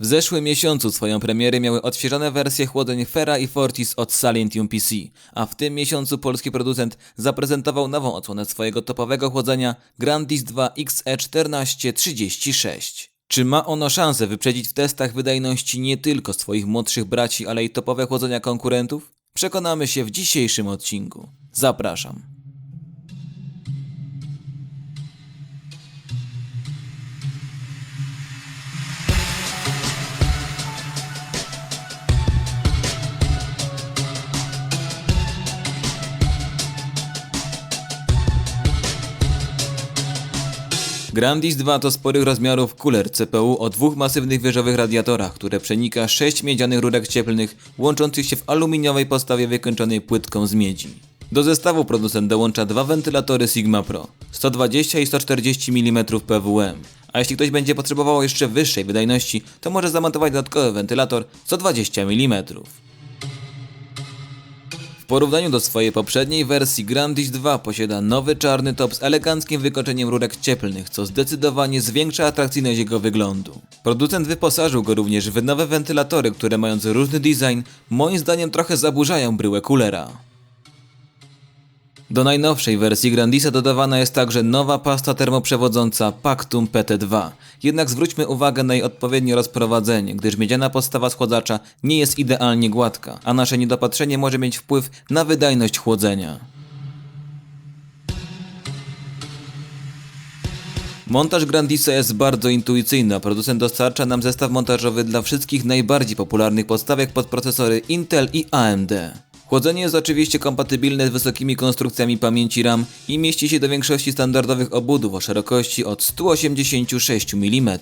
W zeszłym miesiącu swoją premierę miały odświeżone wersje chłodzeń Fera i Fortis od Salientium PC, a w tym miesiącu polski producent zaprezentował nową odsłonę swojego topowego chłodzenia Grandis 2 E XE1436. Czy ma ono szansę wyprzedzić w testach wydajności nie tylko swoich młodszych braci, ale i topowe chłodzenia konkurentów? Przekonamy się w dzisiejszym odcinku. Zapraszam. Grandis 2 to sporych rozmiarów kuler CPU o dwóch masywnych wieżowych radiatorach, które przenika sześć miedzianych rurek cieplnych łączących się w aluminiowej podstawie wykończonej płytką z miedzi. Do zestawu producent dołącza dwa wentylatory Sigma Pro 120 i 140 mm PWM, a jeśli ktoś będzie potrzebował jeszcze wyższej wydajności, to może zamontować dodatkowy wentylator 120 mm. Porównaniu do swojej poprzedniej wersji Grandis 2 posiada nowy czarny top z eleganckim wykończeniem rurek cieplnych, co zdecydowanie zwiększa atrakcyjność jego wyglądu. Producent wyposażył go również w nowe wentylatory, które mając różny design, moim zdaniem trochę zaburzają bryłę kulera. Do najnowszej wersji Grandisa dodawana jest także nowa pasta termoprzewodząca Pactum PT2. Jednak zwróćmy uwagę na jej odpowiednie rozprowadzenie, gdyż miedziana podstawa schładzacza nie jest idealnie gładka, a nasze niedopatrzenie może mieć wpływ na wydajność chłodzenia. Montaż Grandisa jest bardzo intuicyjny, a producent dostarcza nam zestaw montażowy dla wszystkich najbardziej popularnych podstawek pod procesory Intel i AMD. Chłodzenie jest oczywiście kompatybilne z wysokimi konstrukcjami pamięci RAM i mieści się do większości standardowych obudów o szerokości od 186 mm.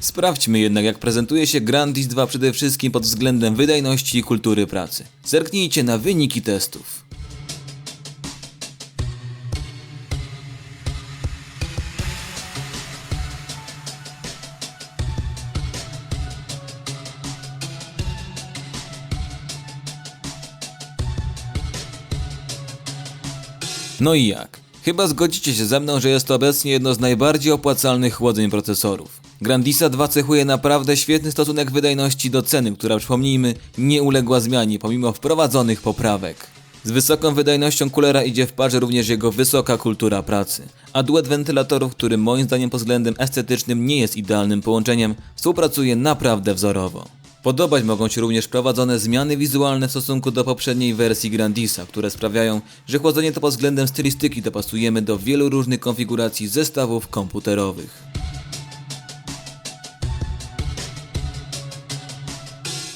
Sprawdźmy jednak jak prezentuje się Grandis 2 przede wszystkim pod względem wydajności i kultury pracy. Zerknijcie na wyniki testów. No i jak? Chyba zgodzicie się ze mną, że jest to obecnie jedno z najbardziej opłacalnych chłodzeń procesorów. Grandisa 2 cechuje naprawdę świetny stosunek wydajności do ceny, która przypomnijmy nie uległa zmianie pomimo wprowadzonych poprawek. Z wysoką wydajnością kulera idzie w parze również jego wysoka kultura pracy, a duet wentylatorów, który moim zdaniem pod względem estetycznym nie jest idealnym połączeniem, współpracuje naprawdę wzorowo. Podobać mogą się również prowadzone zmiany wizualne w stosunku do poprzedniej wersji Grandisa, które sprawiają, że chłodzenie to pod względem stylistyki dopasujemy do wielu różnych konfiguracji zestawów komputerowych.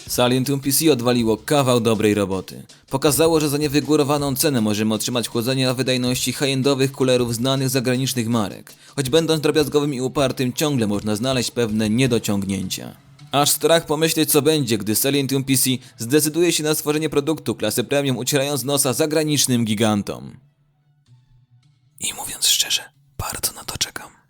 Salientium PC odwaliło kawał dobrej roboty. Pokazało, że za niewygórowaną cenę możemy otrzymać chłodzenie o wydajności high-endowych kulerów znanych zagranicznych marek. Choć będąc drobiazgowym i upartym, ciągle można znaleźć pewne niedociągnięcia. Aż strach pomyśleć co będzie, gdy Salientium PC zdecyduje się na stworzenie produktu klasy premium ucierając nosa zagranicznym gigantom. I mówiąc szczerze, bardzo na to czekam.